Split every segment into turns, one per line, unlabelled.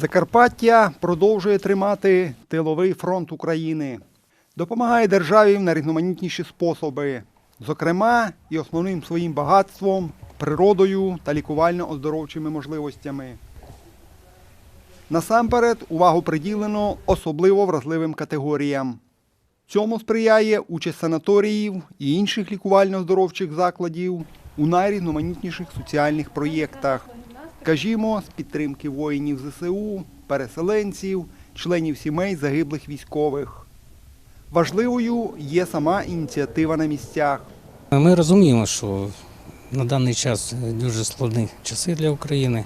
Закарпаття продовжує тримати тиловий фронт України, допомагає державі в найрізноманітніші способи, зокрема і основним своїм багатством, природою та лікувально-оздоровчими можливостями. Насамперед увагу приділено особливо вразливим категоріям. Цьому сприяє участь санаторіїв і інших лікувально-оздоровчих закладів у найрізноманітніших соціальних проєктах, скажімо, з підтримки воїнів ЗСУ, переселенців, членів сімей загиблих військових. Важливою є сама ініціатива на місцях.
Ми розуміємо, що на даний час дуже складні часи для України.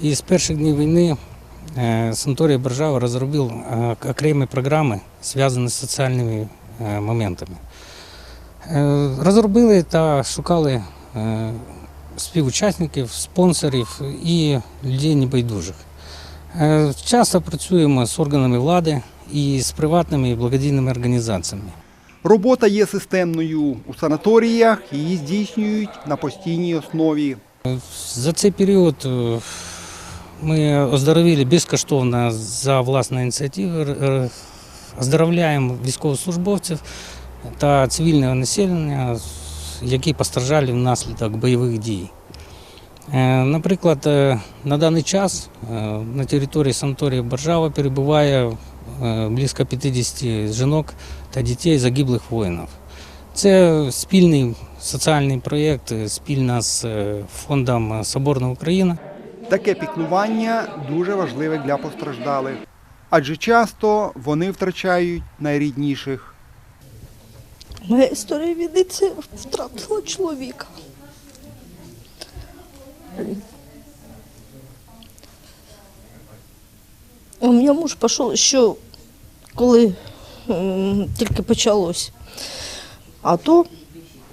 І з перших днів війни е, санаторій Боржава розробив е, окремі програми, зв'язані з соціальними е, моментами. Розробили та шукали співучасників, спонсорів і людей небайдужих. Е, Часто працюємо з органами влади і з приватними і благодійними організаціями.
Робота є системною у санаторіях, її здійснюють на постійній основі.
За цей період е, ми оздоровили безкоштовно за власної ініціативи, е, оздоровляємо військовослужбовців та цивільне населення, які постраждали внаслідок бойових дій. Е, Наприклад, е, на даний час е, на території санаторію Боржава перебуває близько 50 жінок та дітей загиблих воїнів. Це спільний соціальний проєкт спільно з фондом Соборна Україна.
Таке піклування дуже важливе для постраждалих, адже часто вони втрачають найрідніших.
Моя історія війни втратила чоловіка. У мене муж пішов ще коли тільки почалось. А то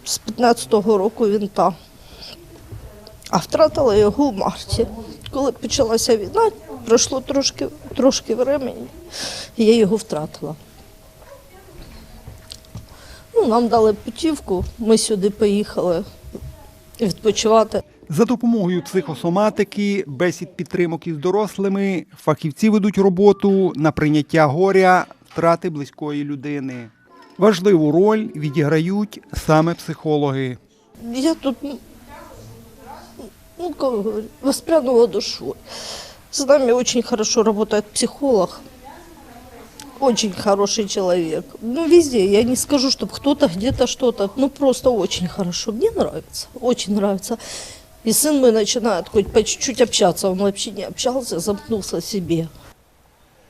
з 15-го року він там. А втратила його в марті. Коли почалася війна, пройшло трошки, трошки времени, і я його втратила. Ну, нам дали путівку, ми сюди поїхали відпочивати.
За допомогою психосоматики, бесід підтримок із дорослими, фахівці ведуть роботу на прийняття горя, втрати близької людини. Важливу роль відіграють саме психологи.
Я тут, ну, ну воспрянула душой. С нами очень хорошо работает психолог. Очень хороший человек. Ну, везде. Я не скажу, чтобы кто-то где-то что-то. Ну, просто очень хорошо. Мне нравится. Очень нравится. И сын мой начинает хоть по чуть-чуть общаться. Он вообще не общался, замкнулся себе.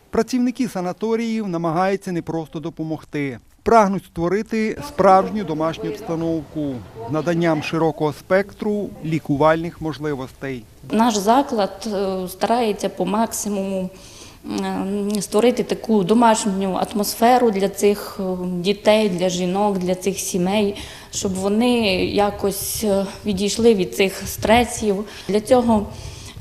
Працівники санаторіїв намагаються не просто допомогти, прагнуть створити справжню домашню обстановку з наданням широкого спектру лікувальних можливостей.
Наш заклад е, старається по максимуму створити таку домашню атмосферу для цих е, дітей, для жінок, для цих сімей, щоб вони якось е, відійшли від цих стресів. Для цього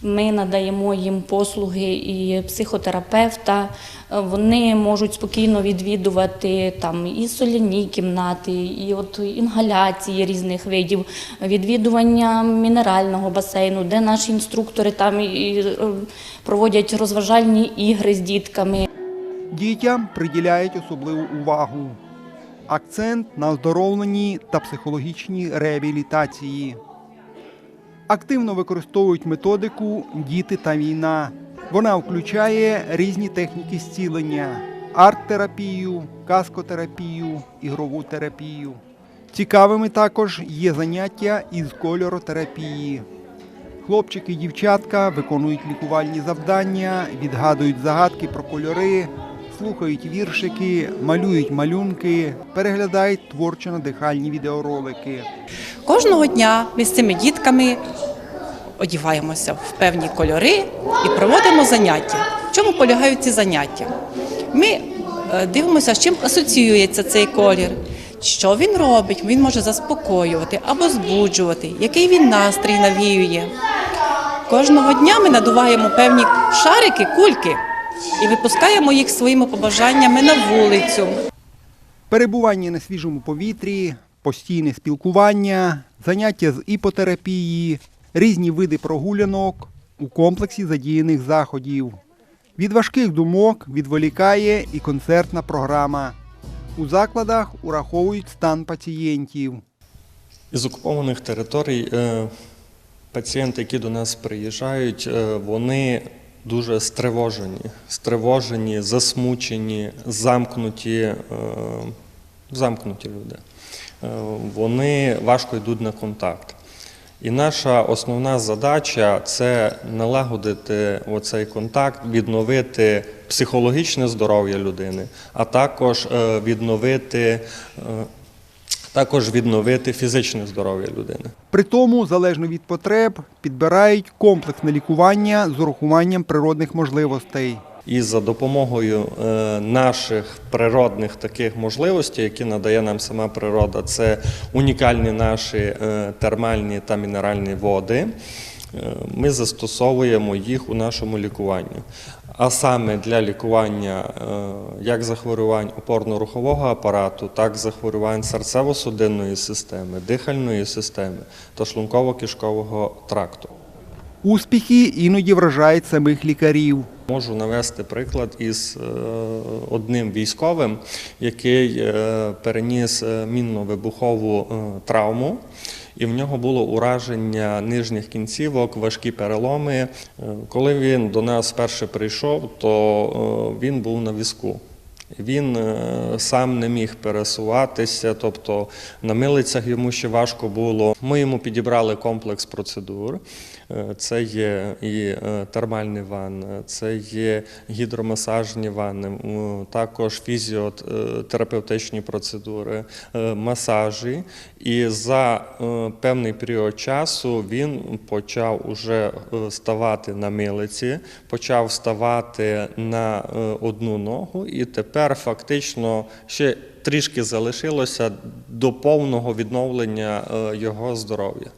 ми надаємо їм послуги і психотерапевта. Е, Вони можуть спокійно відвідувати там і соляні кімнати, і от інгаляції різних видів, відвідування мінерального басейну, де наші інструктори там і, е, проводять розважальні ігри з дітками.
Дітям приділяють особливу увагу. Акцент на оздоровленні та психологічній реабілітації. Активно використовують методику Діти та війна. Вона включає різні техніки зцілення: арт-терапію, каскотерапію, ігрову терапію. Цікавими також є заняття із кольоротерапії. Хлопчики і дівчатка виконують лікувальні завдання, відгадують загадки про кольори, слухають віршики, малюють малюнки, переглядають творчо-надихальні відеоролики.
Кожного дня ми з цими дітками одягаємося в певні кольори і проводимо заняття. В чому полягають ці заняття? Ми е, дивимося, з чим асоціюється цей колір, що він робить, він може заспокоювати або збуджувати, який він настрій навіює. Кожного дня ми надуваємо певні шарики, кульки і випускаємо їх своїми побажаннями на вулицю.
Перебування на свіжому повітрі, постійне спілкування, заняття з іпотерапії, різні види прогулянок у комплексі задіяних заходів. Від важких думок відволікає і концертна програма. У закладах ураховують стан пацієнтів.
Із окупованих територій е, пацієнти, які до нас приїжджають, е, вони дуже стривожені, стривожені, засмучені, замкнуті, е, замкнуті люди. Е, Вони важко йдуть на контакт. І наша основна задача це налагодити оцей контакт, відновити психологічне здоров'я людини, а також е, відновити, е, також відновити фізичне здоров'я людини.
При тому, залежно від потреб, підбирають комплексне лікування з урахуванням природних можливостей.
І за допомогою е, наших природних таких можливостей, які надає нам сама природа, це унікальні наші е, термальні та мінеральні води. е, Ми застосовуємо їх у нашому лікуванні. А саме для лікування як захворювань опорно-рухового апарату, так і захворювань серцево-судинної системи, дихальної системи та шлунково-кишкового тракту.
Успіхи іноді вражають самих лікарів.
Можу навести приклад із е, одним військовим, який е, переніс е, мінно-вибухову травму, і в нього було ураження нижніх кінцівок, важкі переломи. Коли він до нас вперше прийшов, то він був на візку. Він сам не міг пересуватися, тобто на милицях йому ще важко було. Ми йому підібрали комплекс процедур. Е, Це є і е, термальний ван, це є гідромасажні ванни, також фізіотерапевтичні процедури, е, масажі. І за е, певний період часу він почав уже е, ставати на милиці, почав ставати на е, одну ногу, і тепер фактично ще трішки залишилося до повного відновлення е, його здоров'я.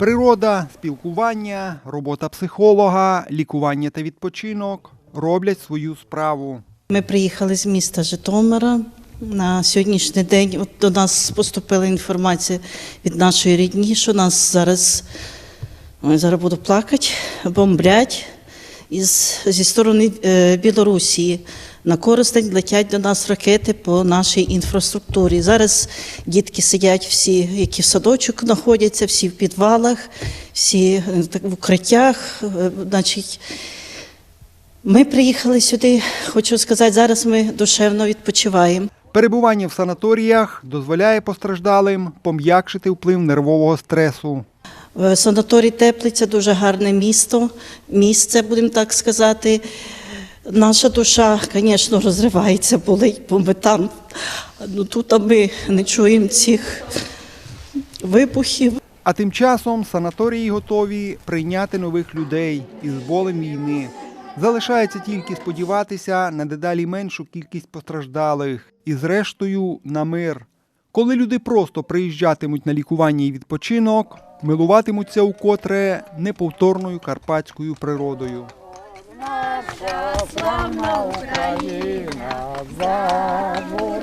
Природа, спілкування, робота психолога, лікування та відпочинок роблять свою справу.
Ми приїхали з міста Житомира. На сьогоднішній день от до нас поступила інформація від нашої рідні, що нас зараз, ой, зараз буду плакати, бомблять із, зі сторони е, Білорусі. На Коростень летять до нас ракети по нашій інфраструктурі. Зараз дітки сидять всі, які в садочок знаходяться, всі в підвалах, всі е, в укриттях. Е, Значить, ми приїхали сюди, хочу сказати, зараз ми душевно відпочиваємо.
Перебування в санаторіях дозволяє постраждалим пом'якшити вплив нервового стресу.
Е, Санаторій Теплиця дуже гарне місто, місце, будемо так сказати. Наша душа, звісно, розривається, болить, бо ми там. Ну, тут ми не чуємо цих вибухів.
А тим часом санаторії готові прийняти нових людей із болем війни. Залишається тільки сподіватися на дедалі меншу кількість постраждалих і, зрештою, на мир. Коли люди просто приїжджатимуть на лікування і відпочинок, милуватимуться укотре неповторною карпатською природою.
Україна забурилася.